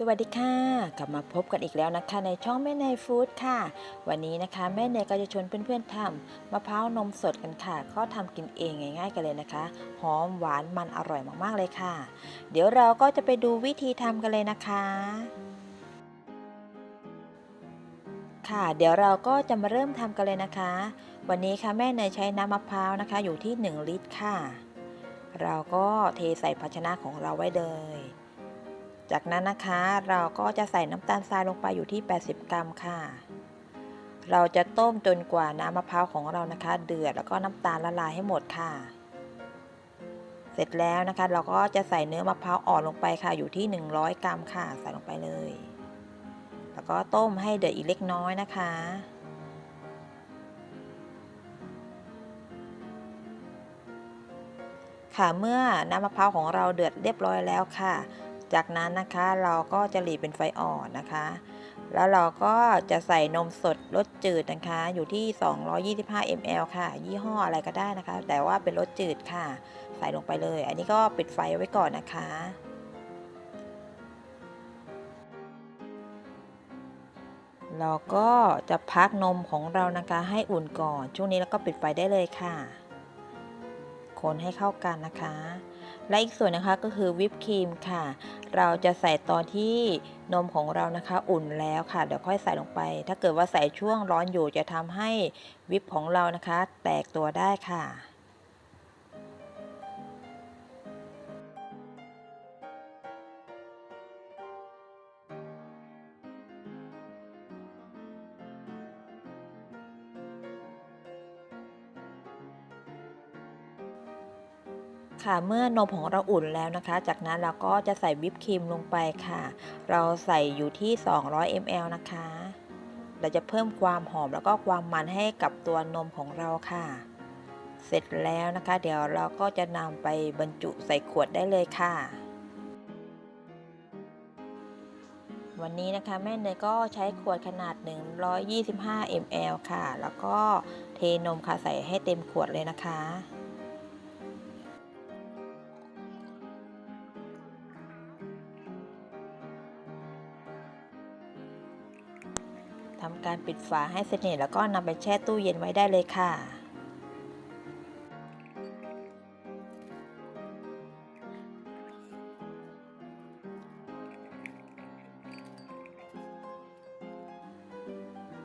สวัสดีค่ะ กลับมาพบกันอีกแล้วนะคะ ในช่องแม่เนยฟู้ดค่ะ วันนี้นะคะ แม่เนยก็จะชวนเพื่อนๆทำมะพร้าวนมสดกันค่ะ ก็ทำกินเองง่ายๆกันเลยนะคะ หอมหวานมันอร่อยมากๆเลยค่ะ เดี๋ยวเราก็จะไปดูวิธีทำกันเลยนะคะ ค่ะ เดี๋ยวเราก็จะมาเริ่มทำกันเลยนะคะ วันนี้ค่ะแม่เนยใช้น้ำมะพร้าวนะคะ อยู่ที่ 1 ลิตรค่ะ เราก็เทใส่ภาชนะของเราไว้เลย จากนั้นนะคะเราก็จะใส่น้ำตาลทรายลงไปอยู่ที่ 80 กรัมค่ะ เราจะต้มจนกว่าน้ำมะพร้าวของเรานะคะ เดือดแล้วก็น้ำตาลละลายให้หมดค่ะ เสร็จแล้วนะคะ เราก็จะใส่เนื้อมะพร้าวอ่อนลงไปค่ะอยู่ที่ 100 กรัมค่ะ ใส่ลงไปเลย แล้วก็ต้มให้เดือดอีกเล็กน้อยนะคะค่ะเมื่อน้ำมะพร้าวของเราเดือดเรียบร้อยแล้วค่ะ จากนั้นนะคะเราก็จะหลีเป็นไฟอ่อนนะคะ แล้วเราก็จะใส่นมสดรสจืดนะคะ อยู่ที่ 225 ml ค่ะ ยี่ห้ออะไรก็ได้นะคะ แต่ว่าเป็นรสจืดค่ะ ใส่ลงไปเลย อันนี้ก็ปิดไฟไว้ก่อนนะคะเราก็จะพักนมของเรานะคะให้อุ่นก่อน ช่วงนี้แล้วก็ปิดไฟได้เลยค่ะ คนให้เข้ากันนะคะ และอีกส่วนนะคะก็คือวิปครีมค่ะ เราจะใส่ตอนที่นมของเรานะคะอุ่นแล้วค่ะ เดี๋ยวค่อยใส่ลงไป ถ้าเกิดว่าใส่ช่วงร้อนอยู่จะทำให้วิปของเรานะคะ แตกตัวได้ค่ะ ค่ะ เมื่อนมของเราอุ่นแล้วนะคะ จากนั้นเราก็จะใส่วิปครีมลงไปค่ะ เราใส่อยู่ที่ 200 ml นะคะ เราจะเพิ่มความหอมแล้วก็ความมันให้กับตัวนมของเราค่ะ เสร็จแล้วนะคะ เดี๋ยวเราก็จะนำไปบรรจุใส่ขวดได้เลยค่ะวันนี้นะคะแม่เนยก็ใช้ขวดขนาด 125 ml ค่ะ แล้วก็เทนมค่ะใส่ให้เต็มขวดเลยนะคะ ทำการปิดฝาให้สนิทแล้วก็นำไปแช่ตู้เย็นไว้ได้เลยค่ะ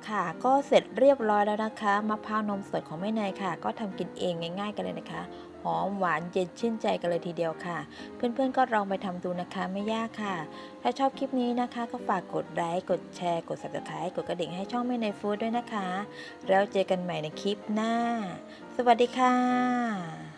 ค่ะก็เสร็จเรียบร้อยแล้วนะคะมะพร้าวนมสดของแม่เนยค่ะ ก็ทำกินเองง่ายๆกันเลยนะคะ หอมหวานเย็นชื่นใจกันเลยทีเดียวค่ะ เพื่อนๆก็ลองไปทำดูนะคะไม่ยากค่ะ ถ้าชอบคลิปนี้นะคะ ก็ฝากกดไลค์กดแชร์กด subscribe กดกระดิ่งให้ช่องแม่เนยฟู้ดด้วยนะคะ แล้วเจอกันใหม่ในคลิปหน้า สวัสดีค่ะ